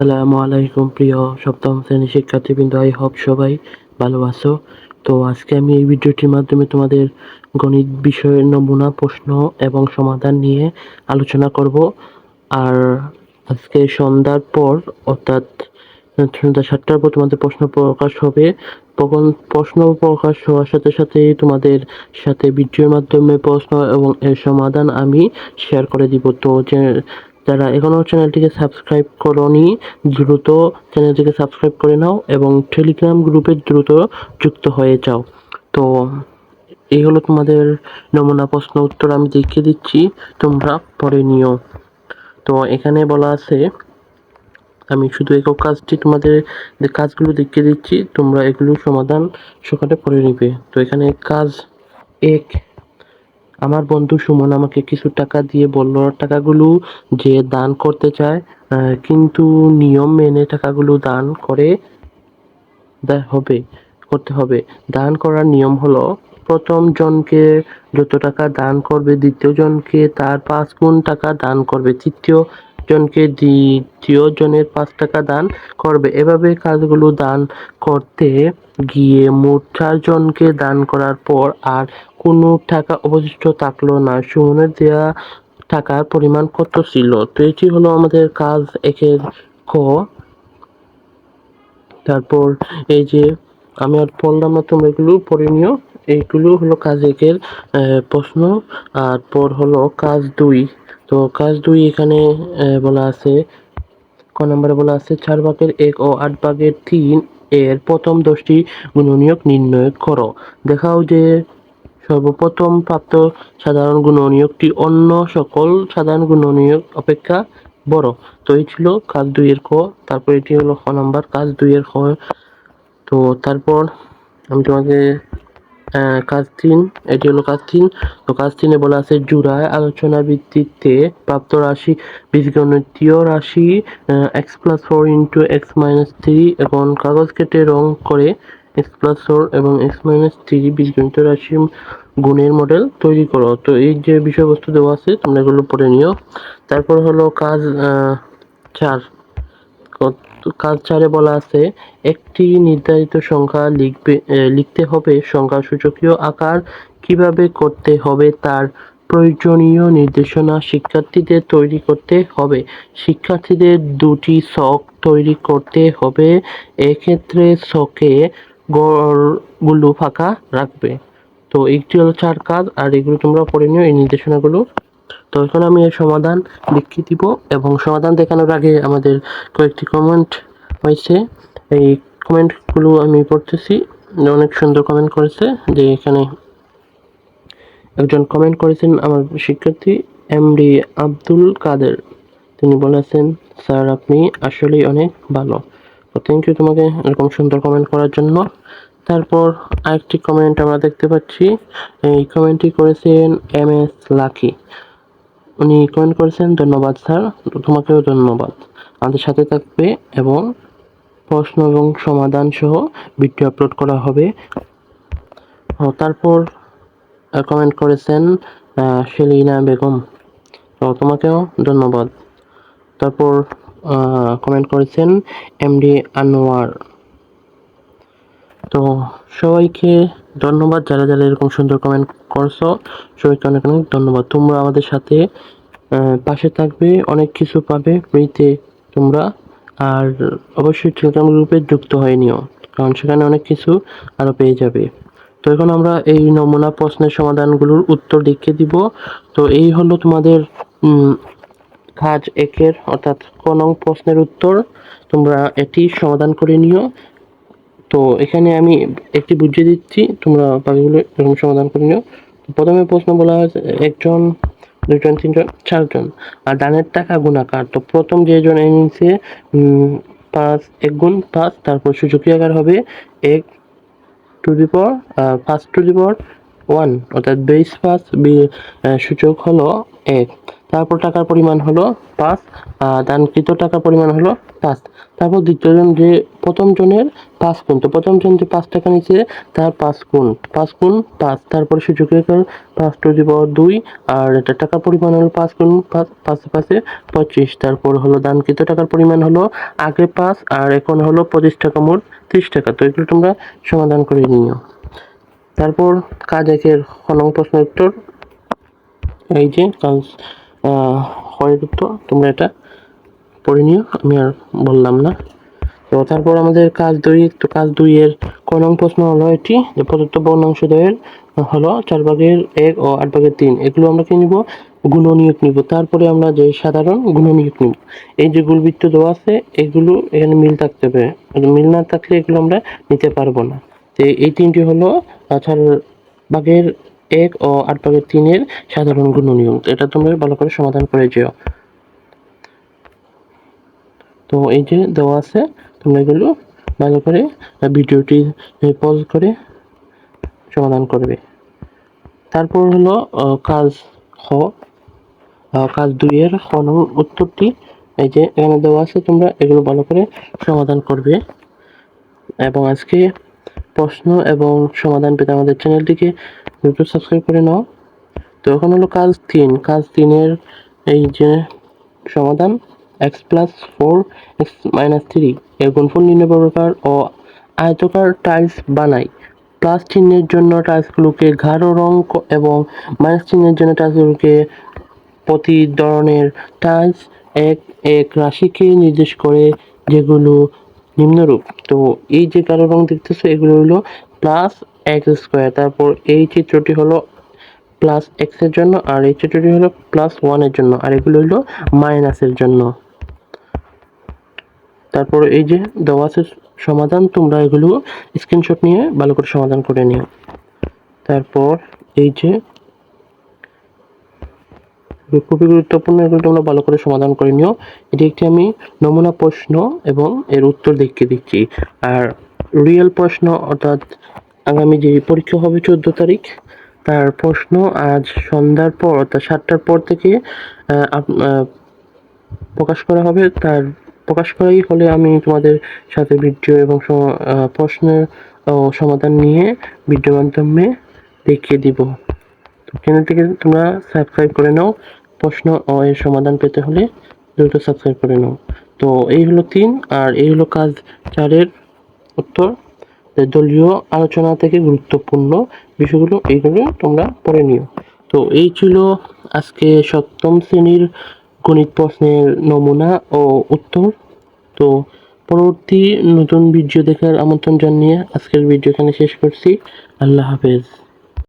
আসসালামু আলাইকুম, প্রিয় সপ্তম শ্রেণির শিক্ষার্থীবৃন্দ আই হোপ সবাই ভালো আছো। তো আজকে আমি এই ভিডিওটির মাধ্যমে তোমাদের গণিত বিষয়ের নমুনা, প্রশ্ন এবং সমাধান নিয়ে আলোচনা করব। আর আজকে সন্ধ্যার পর, অর্থাৎ সন্ধ্যা সাতটার পর তোমাদের প্রশ্ন প্রকাশ হবে। তখন প্রশ্ন প্রকাশ হওয়ার সাথে সাথে তোমাদের সাথে ভিডিওর মাধ্যমে প্রশ্ন এবং এর সমাধান আমি শেয়ার করে দিব। তো যে যারা এখনও চ্যানেলটিকে সাবস্ক্রাইব করনি, দ্রুত চ্যানেলটিকে সাবস্ক্রাইব করে নাও এবং টেলিগ্রাম গ্রুপে দ্রুত যুক্ত হয়ে যাও। তো, এই হলো তোমাদের নমুনা প্রশ্ন উত্তর আমি দেখিয়ে দিচ্ছি, তোমরা পড়ে নিও। তো, এখানে বলা আছে, আমি শুধু একক কাজটি তোমাদের কাজগুলো দেখিয়ে দিচ্ছি, তোমরা এগুলো সমাধান সকালে পড়ে নিবে। তো, এখানে কাজ এক আমার বন্ধু সুমন আমাকে কিছু টাকা দিয়ে বলল, টাকাগুলো যে দান করতে চায় কিন্তু নিয়ম মেনে টাকাগুলো দান করে হবে, করতে হবে। দান করার নিয়ম হলো, প্রথম জনকে যত টাকা দান করবে, দ্বিতীয় জনকে তার পাঁচ গুণ টাকা দান করবে, তৃতীয় জনকে দ্বিতীয় জনের পাঁচ টাকা দান করবে। এভাবে কাজগুলো দান করতে গিয়ে মোট চারজনকে দান করার পর আর কোনো টাকা অবশিষ্ট থাকল না। সুমনের দেয়া টাকার পরিমাণ কত ছিল? তো এটি হলো আমাদের কাজ একের ক তারপর এই যে আমি আর পড়লাম না, তোমরা এগুলো পড়ে নিও। এইগুলো হলো কাজ একের প্রশ্ন। আর পর হলো কাজ দুই। তো কাজ দুই এখানে বলা আছে, ক নম্বরে বলা আছে, চার ভাগের এক ও আট ভাগের তিন এর প্রথম দশটি গুণনীয়ক নির্ণয় করো। দেখাও যে সর্বপ্রথম প্রাপ্ত সাধারণ গুণনীয়কটি অন্য সকল সাধারণ গুণনীয়ক অপেক্ষা বড়। তো এই ছিল কাজ দুইয়ের খ। তারপর এটি হলো খ নাম্বার, কাজ দুইয়ের খ। তো তারপর আমি তোমাকে কাজ তিন, এটি হলো কাজ তিন। তো কাজ তিনে বলা আছে, জুড়ায় আলোচনা ভিত্তিতে প্রাপ্ত রাশি, বীজগণিতীয় রাশি X plus four into X minus three এবং কাগজ কেটে রং করে এক্স প্লাস ফোর এবং এক্স মাইনাস থ্রি বীজগণিতীয় রাশি গুণের মডেল তৈরি করো। তো এই যে বিষয়বস্তু দেওয়া আছে, তোমরা এগুলো পড়ে নিও। তারপর হলো কাজ চার। কাজ চারে বলা আছে, একটি নির্ধারিত সংখ্যা লিখবে লিখতে হবে সংখ্যা সূচকীয় আকার, কীভাবে করতে হবে তার প্রয়োজনীয় নির্দেশনা শিক্ষার্থীদের তৈরি করতে হবে। শিক্ষার্থীদের দুটি ছক তৈরি করতে হবে। এক্ষেত্রে ছকে গড়গুলো ফাঁকা রাখবে। তো এইটি হলো চার কাজ আর এগুলো তোমরা পড়ে নিও এই নির্দেশনাগুলো। তো এখন আমি এর সমাধান লিখে দিব, এবং সমাধান দেখানোর আগে আমাদের কয়েকটি কমেন্ট হয়েছে। এই কমেন্টগুলো আমি পড়তেছি। অনেক সুন্দর কমেন্ট করেছে, যে এখানে একজন কমেন্ট করেছেন আমার শিক্ষার্থী এমডি আব্দুল কাদের। তিনি বলেছেন, স্যার, আপনি আসলেই অনেক ভালো। তো থ্যাংক ইউ তোমাকে এরকম সুন্দর কমেন্ট করার জন্য। তারপর আরেকটি কমেন্ট আমরা দেখতে পাচ্ছি। এই কমেন্টটি করেছেন এম এস লাকি উনি কমেন্ট করেছেন, ধন্যবাদ স্যার, তোমাকেও ধন্যবাদ। আমাদের সাথে থাকবে এবং প্রশ্ন এবং সমাধান সহ ভিডিও আপলোড করা হবে। তারপর কমেন্ট করেছেন সেলিনা বেগম। তো তোমাকেও ধন্যবাদ। তারপর কমেন্ট করেছেন এমডি আনোয়ার। তো সবাইকে ধন্যবাদ, যারা যারা এরকম সুন্দর কমেন্ট করছ, সবাইকে অনেক অনেক ধন্যবাদ। তোমরা আমাদের সাথে পাশে থাকবে, অনেক কিছু পাবে ফ্রিতে তোমরা, আর অবশ্যই টেলিগ্রাম গ্রুপে যুক্ত হয়ে নিও, কারণ সেখানে অনেক কিছু আরও পেয়ে যাবে। তো এখন আমরা এই নমুনা প্রশ্নের সমাধানগুলোর উত্তর দেখিয়ে দিব। তো এই হলো তোমাদের কাজ একের, অর্থাৎ ক নং প্রশ্নের উত্তর তোমরা এটি সমাধান করে নিও। তো এখানে আমি একটি বুঝিয়ে দিচ্ছি, তোমরা বাকিগুলো এরকম সমাধান করে নিও। প্রথমে প্রশ্ন বলা হয়েছে, একজন দুজন তিনজন, চারজন, আর ডানের টাকা গুণাকার। তো প্রথম যেজন এ নিচ্ছে পাঁচ, এক গুণ পাঁচ, তারপর সূচকীয় আকার হবে? এক, টু দি পাওয়ার পাঁচ টু দি পাওয়ার ওয়ান, অর্থাৎ বেস পাঁচ সূচক হলো এক। তারপর টাকার পরিমাণ হলো পাঁচ দানকৃত টাকার পরিমাণ হলো পাঁচ। তারপর দ্বিতীয়জন যে প্রথম জনের পাঁচ গুণ, তো প্রথম জন যে পাঁচ টাকা নিচ্ছে তার পাঁচ গুণ পাঁচ গুণ পাঁচ। তারপর সূচকের পাঁচ টু দি পাওয়ার দুই, আর এটা টাকার পরিমাণ হলো পাঁচ গুণ পাঁচ, পাঁচে পাঁচে পঁচিশ। তারপর হলো দানকৃত টাকার পরিমাণ হলো আগে পাঁচ, আর এখন হলো পঁচিশ টাকা মোট ত্রিশ টাকা। তো এগুলো তোমরা সমাধান করে নিও। তারপর কাজ একের খনং প্রশ্ন উত্তর। এই যে হয় উত্তর তোমরা এটা পড়ে নিও, আমি আর বললাম না। তো তারপর আমাদের কাজ দুই, তো কাজ দুইয়ের ক নং প্রশ্ন হলো এটি, যে প্রদত্ত বর্ণাংশ দ্বয়ের হলো চার ভাগের এক ও আট ভাগের তিন। এগুলো আমরা কি নিব? গুণনীয়ক নিব। তারপরে আমরা যে সাধারণ গুণনীয়ক নিব। এই যে গুলবৃত্ত দেওয়া আছে, এগুলো এখানে মিল থাকতে হবে। মিল না থাকলে এগুলো আমরা নিতে পারব না। তো এই তিনটি হলো চার ভাগের এক ও আট ভাগের তিনের সাধারণ গুণনীয়ক। এটা তোমরা ভালো করে সমাধান করে যেও। তো এই যে দেওয়া আছে, তোমরা এগুলো ভালো করে ভিডিওটি পজ করে সমাধান করবে। তারপর হলো কাজ খ কাজ দুইয়ের খ নং উত্তরটি এই যে এখানে দেওয়া আছে, তোমরা এগুলো ভালো করে সমাধান করবে। এবং আজকে প্রশ্ন এবং সমাধান পেতে আমাদের চ্যানেলটিকে দ্রুত সাবস্ক্রাইব করে নাও। তো এখন হলো কাজ তিন। কাজ তিনের এই যে সমাধান X plus four X minus three এর গুণফল নির্ণয় প্রকার ও আয়তকার টাইলস বানাই। প্লাস চিহ্নের জন্য টাইলসগুলোকে গাঢ় রং এবং মাইনাস চিহ্নের জন্য টাইলসগুলোকে প্রতি ধরনের টাইলস এক এক রাশিকে নির্দেশ করে যেগুলো নিম্নরূপ তো এই যে কালো রং দেখতেছো, এগুলো হলো প্লাস এক্স স্কোয়ার তারপর এই চিত্রটি হলো প্লাস এক্সের জন্য, আর এই চিত্রটি হলো প্লাস ওয়ানের জন্য, আর এগুলো হলো মাইনাসের জন্য। তারপর এই যে দেওয়া আছে সমাধান, তোমরা এগুলো স্ক্রিনশট নিয়ে ভালো করে সমাধান করে নিও। তারপর এই যে খুবই গুরুত্বপূর্ণ এগুলো তোমরা ভালো করে সমাধান করে নিও। এটি একটি আমি নমুনা প্রশ্ন এবং এর উত্তর দেখিয়ে দিচ্ছি। আর রিয়েল প্রশ্ন অর্থাৎ আগামী যে পরীক্ষা হবে চোদ্দ তারিখ, তার প্রশ্ন আজ সন্ধ্যার পর অর্থাৎ সাতটার পর থেকে প্রকাশ করা হবে। তার প্রকাশ করাই হলে আমি তোমাদের সাথে ভিডিও এবং প্রশ্নের সমাধান নিয়ে ভিডিওর মাধ্যমে দেখিয়ে দিব। চ্যানেলটিকে তোমরা সাবস্ক্রাইব করে নাও। প্রশ্ন ও এর সমাধান পেতে হলে দ্রুত সাবস্ক্রাইব করে নাও। তো এই হলো তিন, আর এই হলো কাজ চারের উত্তর। দলীয় আলোচনা থেকে গুরুত্বপূর্ণ বিষয়গুলো এইগুলো তোমরা পড়ে নিও। তো এই ছিল আজকে সপ্তম শ্রেণির গণিত প্রশ্নের নমুনা ও উত্তর। তো পরবর্তী নতুন ভিডিও দেখার আমন্ত্রণ জানিয়ে আজকের ভিডিও এখানে শেষ করছি। আল্লাহ হাফেজ।